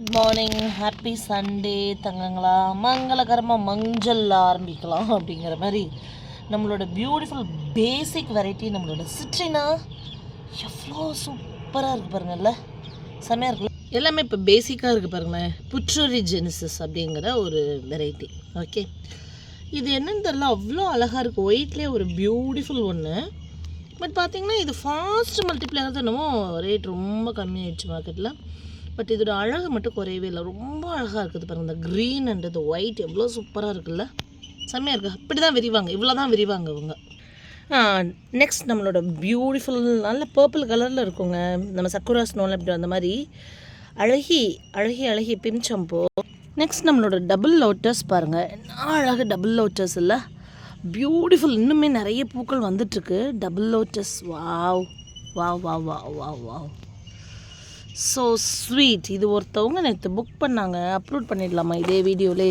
Good morning happy Sunday தங்கங்களா மங்களகரமாக மஞ்சள் ஆரம்பிக்கலாம் அப்படிங்கிற மாதிரி நம்மளோட பியூட்டிஃபுல் பேசிக் வெரைட்டி நம்மளோட சிட்ரினா எவ்வளோ சூப்பராக இருக்குது பாருங்கள்ல செம்மையாக இருக்குல்ல? எல்லாமே இப்போ பேசிக்காக இருக்குது பாருங்களேன். புட்ரோரி ஜெனிசஸ் அப்படிங்கிற ஒரு வெரைட்டி ஓகே இது என்னென்னு தெரில அவ்வளோ அழகாக இருக்குது ஒயிட்லேயே ஒரு பியூட்டிஃபுல் ஒன்று பட் பார்த்தீங்கன்னா இது ஃபாஸ்ட் மல்டிப்ளேயர் தான் என்னமோ ரேட் ரொம்ப கம்மியாயிடுச்சு மார்க்கெட்டில் பட் இதோட அழகு மட்டும் குறையவே இல்லை. ரொம்ப அழகாக இருக்குது பாருங்கள் இந்த க்ரீன் அண்ட் இந்த ஒயிட் எவ்வளோ சூப்பராக இருக்குல்ல? செம்மையாக இருக்குது அப்படி தான் விரிவாங்க. இவ்வளோ தான் விரிவாங்க இவங்க. நெக்ஸ்ட் நம்மளோட பியூட்டிஃபுல் நல்ல பர்பிள் கலரில் இருக்குங்க. நம்ம சக்குரா ஸ்னோவில் இப்படி அந்த மாதிரி அழகி அழகி அழகி பிம்சம்போ நெக்ஸ்ட் நம்மளோட டபுள் லோட்டஸ் பாருங்கள் என்ன அழகு டபுள் லோட்டஸ் இல்லை பியூட்டிஃபுல் இன்னுமே நிறைய பூக்கள் வந்துட்டுருக்கு double lotus wow wow wow wow wow wow so sweet இது ஒருத்தவங்க நேற்று புக் பண்ணாங்க. அப்லோட் பண்ணிடலாமா இதே வீடியோலே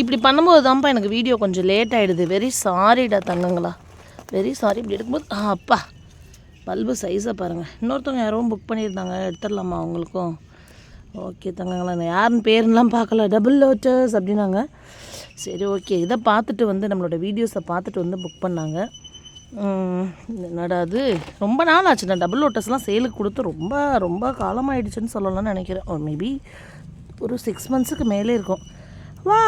இப்படி பண்ணும்போது தான்ப்பா எனக்கு வீடியோ கொஞ்சம் லேட் ஆகிடுது வெரி சாரிடா தங்கங்களா. வெரி சாரி இப்படி எடுக்கும்போது ஆ அப்பா. பல்பு சைஸை பாருங்கள் இன்னொருத்தவங்க யாரும் புக் பண்ணியிருந்தாங்க. எடுத்துடலாமா அவங்களுக்கும்? ஓகே தங்கங்களா. நான் யாருன்னு பேருலாம் பார்க்கல. டபுள் லோட்டர்ஸ் அப்படின்னாங்க. சரி ஓகே இதை பார்த்துட்டு வந்து நம்மளோட வீடியோஸை பார்த்துட்டு வந்து புக் பண்ணாங்க. என்னடா அது. ரொம்ப நாள் ஆச்சு. நான் டபுள் லோட்டஸ்லாம் சேலுக்கு கொடுத்து ரொம்ப ரொம்ப காலமாயிடுச்சுன்னு சொல்லலாம்னு நினைக்கிறேன். Oh, ஒரு மேபி ஒரு சிக்ஸ் மந்த்ஸுக்கு மேலே இருக்கும். வா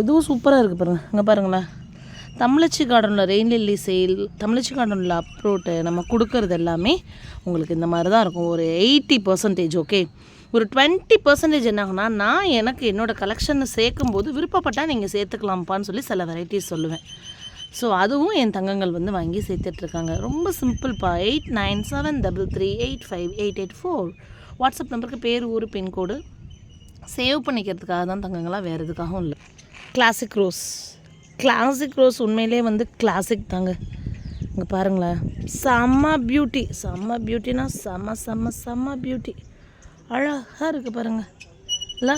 இதுவும் சூப்பராக இருக்குது பாருங்கள் இங்கே பாருங்களேன். தமிழச்சி கார்டனில் ரெயின் லில்லி சேல் தமிழச்சி கார்டனில் அப்ரோட்டு நம்ம கொடுக்கறது எல்லாமே உங்களுக்கு இந்த மாதிரி தான் இருக்கும். ஒரு எயிட்டி பர்சன்டேஜ் ஓகே ஒரு டுவெண்ட்டி பர்சன்டேஜ் என்னாகும்னா நான் எனக்கு என்னோடய கலெக்ஷனை சேர்க்கும்போது விருப்பப்பட்டால் நீங்கள் சேர்த்துக்கலாம்ப்பான்னு சொல்லி சில வெரைட்டிஸ் சொல்லுவேன். ஸோ அதுவும் என் தங்கங்கள் வந்து வாங்கி சேர்த்துட்ருக்காங்க. ரொம்ப சிம்பிள்ப்பா eight nine seven double three eight five eight eight four WhatsApp நம்பருக்கு பேர் ஊர் பின்கோடு சேவ் பண்ணிக்கிறதுக்காக தான் தங்கங்களாக வேறு எதுக்காகவும் இல்லை. கிளாசிக் ரோஸ் கிளாசிக் ரோஸ் உண்மையிலே வந்து கிளாசிக் தாங்க. இங்கே பாருங்களேன். செம்ம பியூட்டி செம்ம பியூட்டினா செம்ம செம்ம செம்ம பியூட்டி அழகாக இருக்குது பாருங்கள் இல்லை?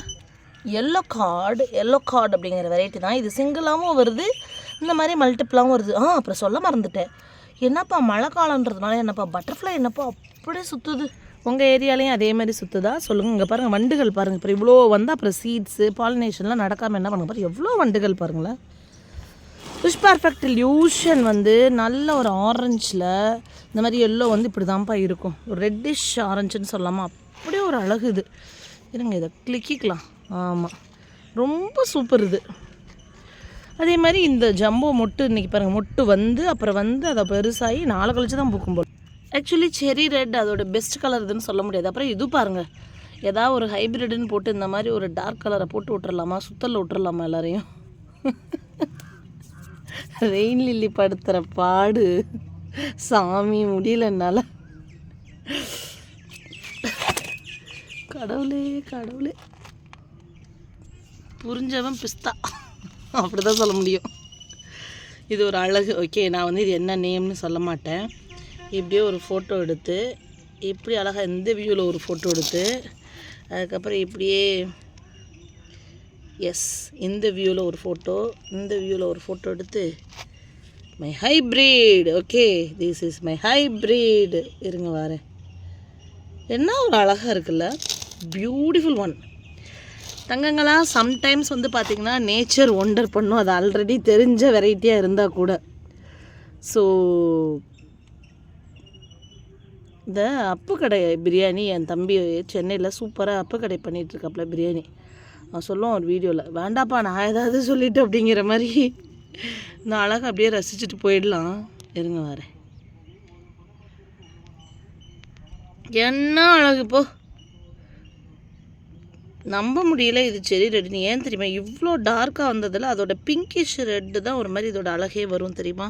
எல்லோ கார்டு எல்லோ கார்டு அப்படிங்கிற வெரைட்டி தான். இது சிங்கிளாகவும் வருது. இந்த மாதிரி மல்டிப்ளாகவும் வருது. ஆ அப்புறம் சொல்ல மறந்துட்டேன். என்னப்பா மழை காலன்றதுனால என்னப்பா பட்டர்ஃப்ளை என்னப்பா அப்படியே சுற்றுது உங்கள் ஏரியாலையும் அதே மாதிரி சுற்றுதா சொல்லுங்கள் இங்கே பாருங்கள் வண்டுகள் பாருங்கள் இப்போ இவ்வளோ வந்தால் அப்புறம் சீட்ஸு பாலினேஷன்லாம் நடக்காமல் என்ன பண்ணுங்க பாருங்கள் எவ்வளோ வண்டுகள் பாருங்களேன். புஷ் பர்ஃபெக்ட் லியூஷன் வந்து நல்ல ஒரு ஆரஞ்சில் இந்த மாதிரி எல்லோ வந்து இப்படி தான்ப்பா இருக்கும். ஒரு ரெட்டிஷ் ஆரஞ்சுன்னு சொல்லாமா அப்படியே ஒரு அழகு இது. இருங்க இதை கிளிக்கிக்கலாம் ஆமாம் ரொம்ப சூப்பர் இது. அதே மாதிரி இந்த ஜம்போ மொட்டு இன்றைக்கி பாருங்கள் மொட்டு வந்து அப்புறம் வந்து அதை பெருசாகி நாளை கழிச்சு தான் பூக்கும் போல். ஆக்சுவலி செரி ரெட் அதோட பெஸ்ட் கலர் இதுன்னு சொல்ல முடியாது. அப்புறம் இது பாருங்கள் ஏதாவது ஒரு ஹைப்ரிட்னு போட்டு இந்த மாதிரி ஒரு டார்க் கலரை போட்டு விட்டுறலாமா? சுத்தலில் விட்டுறலாமா எல்லாரையும்? ரெயின் லில்லி படுத்துகிற பாடு. சாமி முடியல என்னால். கடவுளே கடவுளே. புரிஞ்சவன் பிஸ்தா. அப்படி தான் சொல்ல முடியும். இது ஒரு அழகு. ஓகே நான் வந்து இது என்ன நேம்னு சொல்ல மாட்டேன். இப்படியே ஒரு ஃபோட்டோ எடுத்து இப்படி அழகாக இந்த வியூவில் ஒரு ஃபோட்டோ எடுத்து அதுக்கப்புறம் இப்படியே எஸ் இந்த வியூவில் ஒரு ஃபோட்டோ இந்த வியூவில் ஒரு ஃபோட்டோ எடுத்து my hybrid okay this is my hybrid இருங்க வரேன். என்ன ஒரு அழகாக இருக்குல்ல? பியூட்டிஃபுல் ஒன் தங்கங்களா சம்டைம்ஸ் வந்து பார்த்திங்கன்னா நேச்சர் ஒண்டர் பண்ணும். அது ஆல்ரெடி தெரிஞ்ச வெரைட்டியாக இருந்தால் கூட. ஸோ இந்த அப்பு கடை பிரியாணி என் தம்பி சென்னையில் சூப்பராக அப்பு கடை பண்ணிகிட்ருக்காப்புல பிரியாணி. அவன் சொல்லுவோம் ஒரு வீடியோவில் வேண்டாப்பா நான் ஏதாவது சொல்லிட்டு அப்படிங்கிற மாதிரி. நான் அழகாக அப்படியே ரசிச்சுட்டு போயிடலாம். இருங்க வரேன். என்ன அழகு இப்போ நம்ப முடியல இது செரி ரெட்னு. ஏன் தெரியுமா? இவ்வளோ டார்க்காக வந்ததில் அதோட பிங்கிஷ் ரெட்டு தான் ஒரு மாதிரி இதோட அழகே வரும் தெரியுமா?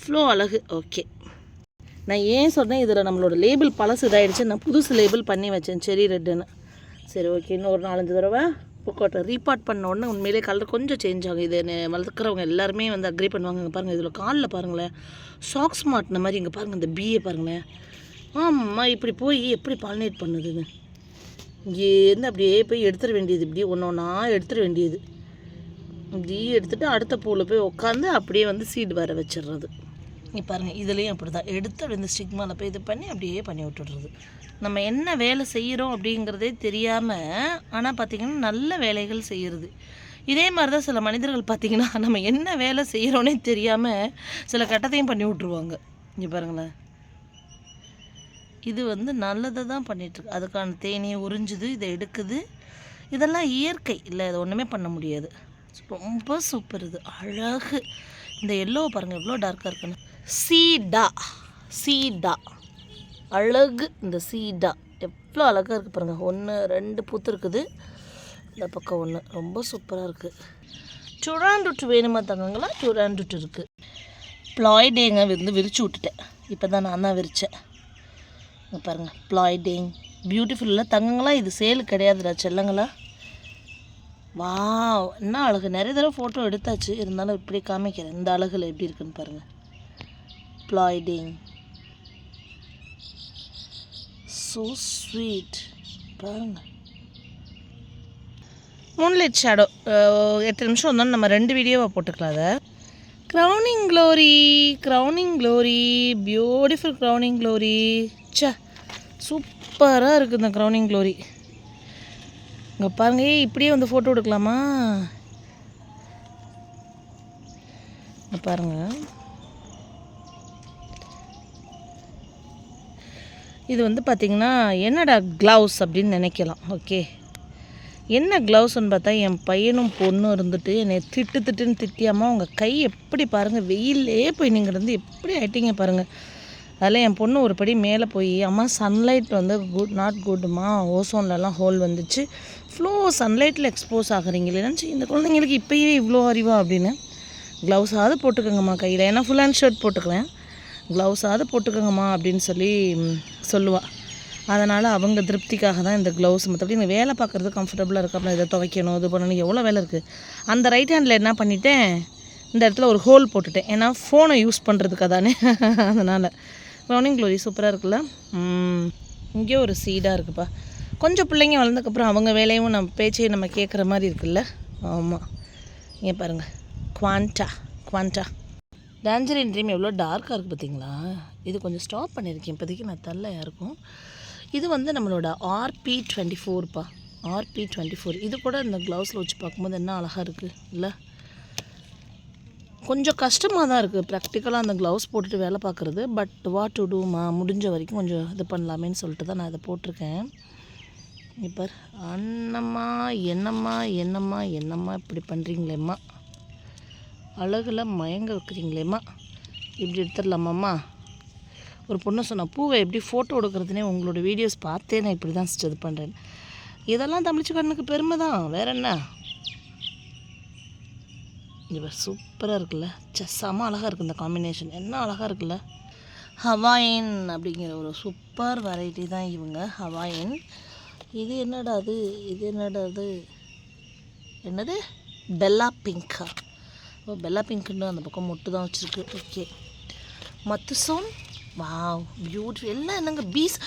ஃப்ளோ அழகு. ஓகே நான் ஏன் சொன்னேன்? இதில் நம்மளோட லேபிள் பழசு இதாகிடுச்சு நான் புதுசு லேபிள் பண்ணி வச்சேன் செரி ரெட்டுன்னு சரி ஓகே இன்னும் ஒரு நாலஞ்சு தடவை புக்கோட்டை ரீபார்ட் பண்ண உடனே உண்மையிலே கலர் கொஞ்சம் சேஞ்ச் ஆகும். இது வளர்க்குறவங்க எல்லாருமே வந்து அக்ரி பண்ணுவாங்க இங்கே பாருங்கள் இதில் காலில் பாருங்களேன். சாக்ஸ் மாட்டின மாதிரி இங்கே பாருங்கள் இந்த பிஏ பாருங்களேன். ஆமாம் இப்படி போய் எப்படி பாலினேட் பண்ணுதுன்னு. இங்கேருந்து அப்படியே போய் எடுத்துட வேண்டியது. இப்படி ஒன்று ஒன்றா எடுத்துட வேண்டியது. இப்படி எடுத்துட்டு அடுத்த பூவில் போய் உட்காந்து அப்படியே வந்து சீடு வர வச்சிடுறது. நீ பாருங்கள் இதுலேயும் அப்படி தான் எடுத்து அப்படி இந்த ஸ்டிக்மாவில் போய் இது பண்ணி அப்படியே பண்ணி விட்டுடுறது. நம்ம என்ன வேலை செய்கிறோம் அப்படிங்கிறதே தெரியாமல் ஆனால் பார்த்திங்கன்னா நல்ல வேலைகள் செய்கிறது இதே மாதிரி தான் சில மனிதர்கள் பார்த்திங்கன்னா நம்ம என்ன வேலை செய்கிறோன்னே தெரியாமல் சில கட்டத்தையும் பண்ணி விட்ருவாங்க இங்கே பாருங்களேன். இது வந்து நல்லதை தான் பண்ணிகிட்ருக்கு அதுக்கான தேனியை உறிஞ்சுது இதை எடுக்குது. இதெல்லாம் இயற்கை. இல்லை இது ஒன்றுமே பண்ண முடியாது. ரொம்ப சூப்பர் இது. அழகு. இந்த எல்லோ பாருங்கள் எவ்வளோ டார்க்காக இருக்குன்னு. சீடா. சீடா. அழகு. இந்த சீடா. எவ்வளோ அழகாக இருக்குது பாருங்கள் ஒன்று ரெண்டு பூத்து இருக்குது. இந்த பக்கம் ஒன்று ரொம்ப சூப்பராக இருக்குது சுடாண்டுட்டு வேணுமா தங்கங்களா? சுடாண்டுட்டு இருக்குது ப்ளாய்டேங்க வந்து விரிச்சு விட்டுட்டேன். இப்போ தான் நான் தான் விரித்தேன் இங்கே பாருங்கள் ப்ளாய்டிங் பியூட்டிஃபுல்லாக தங்கங்களா? இது சேல் கிடையாதுடா செல்லங்களா? வா என்ன அழகு. நிறைய தடவை ஃபோட்டோ எடுத்தாச்சு. இருந்தாலும் இப்படி காமிக்கிறேன். இந்த அழகில் எப்படி இருக்குன்னு பாருங்கள் ப்ளாய்டிங் ஸோ ஸ்வீட் பாருங்கள் மூன்லைட் ஷேடோ எட்டு நிமிஷம் வந்தாலும் நம்ம ரெண்டு வீடியோவாக போட்டுக்கலாம் அதை. Crowning glory crowning glory beautiful crowning glory ச்சே சூப்பராக இருக்குது இந்த க்ரௌனிங் க்ளோரி இங்கே பாருங்க ஏய், இப்படியே வந்து ஃபோட்டோ எடுக்கலாமா? இங்கே பாருங்க. இது வந்து பார்த்திங்கன்னா என்னடா க்ளவுஸ் அப்படின்னு நினைக்கலாம் ஓகே என்ன க்ளவுஸ்ன்னு பார்த்தா என் பையனும் பொண்ணும் இருந்துட்டு என்னை திட்டு திட்டுன்னு திட்டியாமல் உங்கள் கை எப்படி பாருங்கள் வெயிலே போய் நீங்கள் இருந்து எப்படி ஆயிட்டீங்க பாருங்கள் அதில் என் பொண்ணு ஒரு படி மேலே போய் அம்மா சன்லைட் வந்து குட் நாட் குட்மா ஓசோன்லலாம் ஹோல் வந்துச்சு. ஃப்ளோ சன்லைட்டில் எக்ஸ்போஸ் ஆகுறீங்களே நினச்சி இந்த குழந்தைங்களுக்கு இப்போயே இவ்வளோ அறிவா? அப்படின்னு. க்ளவுஸாவது போட்டுக்கோங்கம்மா கையில். ஏன்னா ஃபுல் ஹேண்ட் ஷர்ட் போட்டுக்குவேன். க்ளவுஸாவது போட்டுக்கோங்கம்மா அப்படின்னு சொல்லி சொல்லுவாள் அதனால் அவங்க திருப்திக்காக தான் இந்த க்ளவுஸ் மற்றபடி இந்த வேலை பார்க்குறது கம்ஃபர்டபுளாக இருக்கா அப்புறம் இதை துவைக்கணும் இது பண்ணணும் எவ்வளோ வேலை இருக்குது அந்த ரைட் ஹேண்டில் என்ன பண்ணிட்டேன்? இந்த இடத்துல ஒரு ஹோல் போட்டுட்டேன். ஏன்னா ஃபோனை யூஸ் பண்ணுறதுக்கு தானே அதனால். க்ரௌனிங் க்ளோரி சூப்பராக இருக்குல்ல? ம், ஒரு சீடாக இருக்குப்பா. கொஞ்சம் பிள்ளைங்க வளர்ந்ததுக்கப்புறம் அவங்க வேலையும் நம்ம பேச்சையும் நம்ம கேட்குற மாதிரி இருக்குல்ல? ஆமாம் இங்கே பாருங்கள் குவான்டா குவான்டா டேஞ்சரின் ட்ரீம் எவ்வளோ டார்க்காக இருக்குது பார்த்தீங்களா இது கொஞ்சம் ஸ்டாப் பண்ணியிருக்கேன் இப்போதைக்கு நான் தரல யாருக்கும் இது வந்து நம்மளோட ஆர்பி டுவெண்ட்டி ஃபோர்ப்பா ஆர்பி டுவெண்ட்டி ஃபோர் இது கூட இந்த க்ளவுஸில் வச்சு பார்க்கும்போது என்ன அழகாக இருக்குது இல்லை? கொஞ்சம் கஷ்டமாக தான் இருக்குது ப்ராக்டிக்கலாக அந்த க்ளவுஸ் போட்டுட்டு வேலை பார்க்குறது. பட் வாட் டு டூமா முடிஞ்ச வரைக்கும் கொஞ்சம் இது பண்ணலாமேன்னு சொல்லிட்டு தான் நான் இதை போட்டிருக்கேன். இப்போ அண்ணம்மா என்னம்மா என்னம்மா என்னம்மா இப்படி பண்ணுறீங்களேம்மா அழகுல மயங்க வைக்கிறீங்களேம்மா? இப்படி எடுத்துடலாமாம்மா? ஒரு பொண்ணு சொன்ன பூவை எப்படி ஃபோட்டோ எடுக்கிறதுனே உங்களோட வீடியோஸ் பார்த்தே நான் இப்படி தான் இது பண்ணுறேன் இதெல்லாம் தமிழ்ச்சி கண்ணுக்கு பெருமை தான் வேற என்ன? இவர் சூப்பராக இருக்குல்ல. செம்ம அழகாக இருக்குது இந்த காம்பினேஷன் என்ன அழகாக இருக்குல்ல? ஹவாயின் அப்படிங்கிற ஒரு சூப்பர் வெரைட்டி தான் இவங்க ஹவாயின் இது என்னடா அது? இது என்னடா அது? என்னது? பெல்லா பிங்கா ஓ பெல்லா பிங்க்குன்னு அந்த பக்கம் மொட்டு தான் வச்சுருக்கு. ஓகே மத்துசோன் வாவ் பியூட்டிஃபுல் எல்லாம் என்னங்க பீஸ்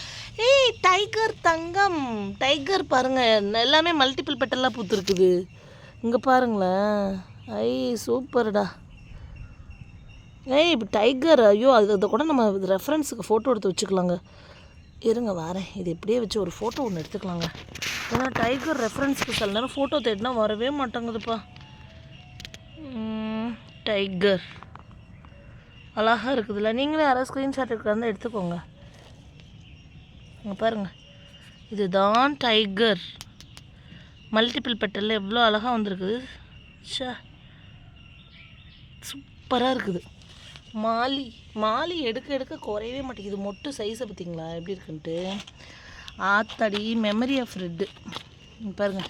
ஏய் டைகர் தங்கம். டைகர் பாருங்கள் எல்லாமே மல்டிபிள் பெட்டெல்லாம் பூத்துருக்குது. இங்கே பாருங்களேன். ஐ சூப்பர்டா. ஏய் இப்போ டைகர் ஐயோ அது அதை கூட நம்ம ரெஃபரன்ஸுக்கு ஃபோட்டோ எடுத்து வச்சுக்கலாங்க. இருங்க வரேன். இது இப்படியே வச்சு ஒரு ஃபோட்டோ ஒன்று எடுத்துக்கலாங்க. ஏன்னா டைகர் ரெஃபரன்ஸுக்கு சில நேரம் ஃபோட்டோ தேடினா வரவே மாட்டேங்குதுப்பா. டைகர் அழகாக இருக்குதுல்ல. நீங்களே யாராவது ஸ்க்ரீன்ஷாட் எடுக்கிறதா எடுத்துக்கோங்க. இங்கே பாருங்கள் இதுதான் டைகர் மல்டிபிள் பெட்டலில் எவ்வளோ அழகாக வந்திருக்குது. ஷா சூப்பராக இருக்குது. மாலி மாலி எடுக்க எடுக்க குறையவே மாட்டேங்குது. மொட்டு சைஸை பார்த்தீங்களா? எப்படி இருக்குன்ட்டு. ஆத்தாடி மெமரி ஆஃப் ரெட்டு பாருங்க.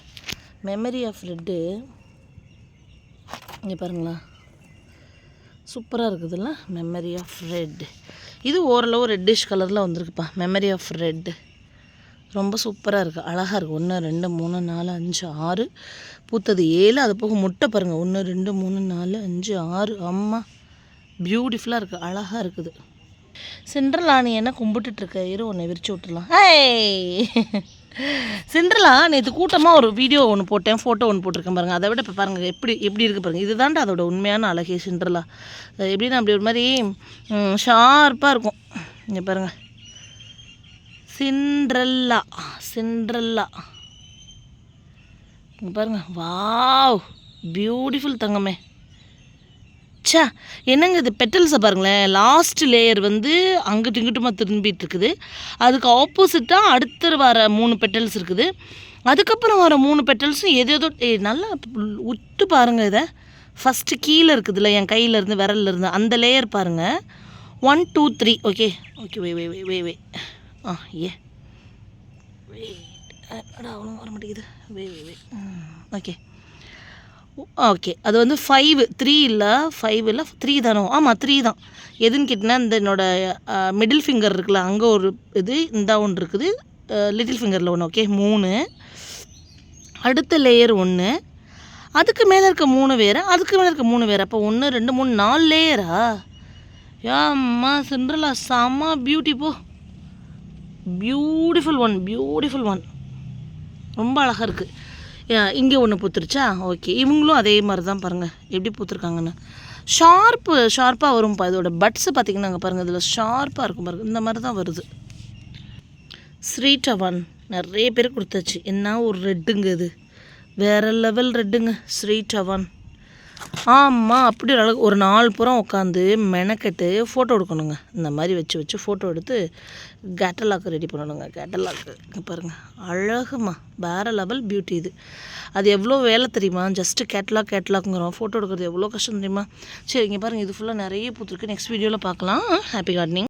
மெமரி ஆஃப் ரெட்டு இங்கே பாருங்களா. சூப்பராக இருக்குதுல்ல? மெமரி ஆஃப் ரெட் இது ஓரளவு ரெட்டிஷ் கலரில் வந்திருக்குப்பா. மெமரி ஆஃப் ரெட்டு ரொம்ப சூப்பராக இருக்குது அழகாக இருக்குது ஒன்று ரெண்டு மூணு நாலு அஞ்சு ஆறு. பூத்தது ஏழு அது போக முட்டை பாருங்கள் ஒன்று ரெண்டு மூணு நாலு அஞ்சு ஆறு. அம்மா பியூட்டிஃபுல்லாக இருக்குது அழகாக இருக்குது. சென்ட்ரல் ஆணி என்ன கும்பிட்டுட்ருக்க இரு ஒன்று விரிச்சு விட்டுலாம் ஹே சிண்ட்ரலா நேற்று கூட்டமாக ஒரு வீடியோ ஒன்று போட்டேன். ஃபோட்டோ ஒன்று போட்டிருக்கேன் பாருங்கள் அதை விட இப்போ பாருங்கள் எப்படி எப்படி இருக்குது பாருங்கள் இதுதான்டா அதோட உண்மையான அழகே சிண்ட்ரலா அது எப்படின்னா அப்படி ஒரு மாதிரி ஷார்ப்பாக இருக்கும். இங்கே பாருங்கள் சிண்ட்ரல்லா சிண்ட்ரல்லா பாருங்க பாருங்கள் வாவ் பியூட்டிஃபுல் தங்கமே. ச்சே என்னங்க இது பெட்டல்ஸை பாருங்களேன் லாஸ்ட் லேயர் வந்து அங்கிட்டு இங்கிட்டுமா திரும்பிட்டு இருக்குது அதுக்கு ஆப்போசிட்டாக அடுத்த வர மூணு பெட்டல்ஸ் இருக்குது. அதுக்கப்புறம் வர மூணு பெட்டல்ஸும் எது ஏதோ ஏ நல்லா உத்து பாருங்கள் இதை. ஃபஸ்ட்டு கீழே இருக்குதுல்ல என் கையிலேருந்து இருந்து விரல்ல இருந்து அந்த லேயர் பாருங்கள் one two three okay okay வே வே வே வே வே ஆ ஏ. அடா அவ்வளோ வர மாட்டேங்குது. வே வே வே. ஓகே. ஓகே. அது வந்து ஃபைவ் த்ரீ இல்லை ஃபைவ் இல்லை த்ரீ தானோ? ஆமாம் த்ரீ தான். எதுன்னு கேட்டிங்கன்னா இந்த என்னோட மிடில் ஃபிங்கர் இருக்குல்ல அங்கே ஒரு இது இந்த ஒன்று இருக்குது. லிட்டில் ஃபிங்கரில் ஒன்று ஓகே? மூணு. அடுத்த லேயர் ஒன்று அதுக்கு மேலே இருக்க மூணு வேறு அதுக்கு மேலே இருக்க மூணு வேறு. அப்போ ஒன்று ரெண்டு மூணு நாலு லேயரா ஏம்மா சிண்ட்ரலா செம்ம பியூட்டி போ. பியூட்டிஃபுல் ஒன் பியூட்டிஃபுல் ஒன் ரொம்ப அழகாக இருக்குது இங்கே ஒன்று பூத்துருச்சா? ஓகே இவங்களும் அதே மாதிரி தான் பாருங்கள் எப்படி பூத்துருக்காங்கன்னு. ஷார்ப்பு ஷார்ப்பாக வரும்ப்பா இதோட பட்ஸு பார்த்தீங்கன்னா அங்கே பாருங்கள் இதில் ஷார்ப்பாக இருக்கும் பாருங்கள் இந்த மாதிரி தான் வருது. ஸ்ரீட் அவன் நிறைய பேர் கொடுத்தாச்சு. என்ன ஒரு ரெட்டுங்க இது? வேறு லெவல் ரெட்டுங்க ஸ்ரீட் அவன் ஆமாம் அப்படி ஒரு அழகு ஒரு நாள் புறம் உட்காந்து மெனக்கெட்டு ஃபோட்டோ எடுக்கணுங்க. இந்த மாதிரி வச்சு வச்சு ஃபோட்டோ எடுத்து கேட்டலாக்கு ரெடி பண்ணணுங்க. கேட்டலாக்கு பாருங்கள் அழகுமா. வேறு லெவல் பியூட்டி இது. அது எவ்வளோ வேலை தெரியுமா? ஜஸ்ட்டு கேட்டலாக் கேட்டலாக்குங்கிறோம் ஃபோட்டோ எடுக்கிறது எவ்வளோ கஷ்டம் தெரியுமா? சரி இங்கே பாருங்கள் இது ஃபுல்லாக நிறைய பூத்துருக்கு. நெக்ஸ்ட் வீடியோவில் பார்க்கலாம். Happy gardening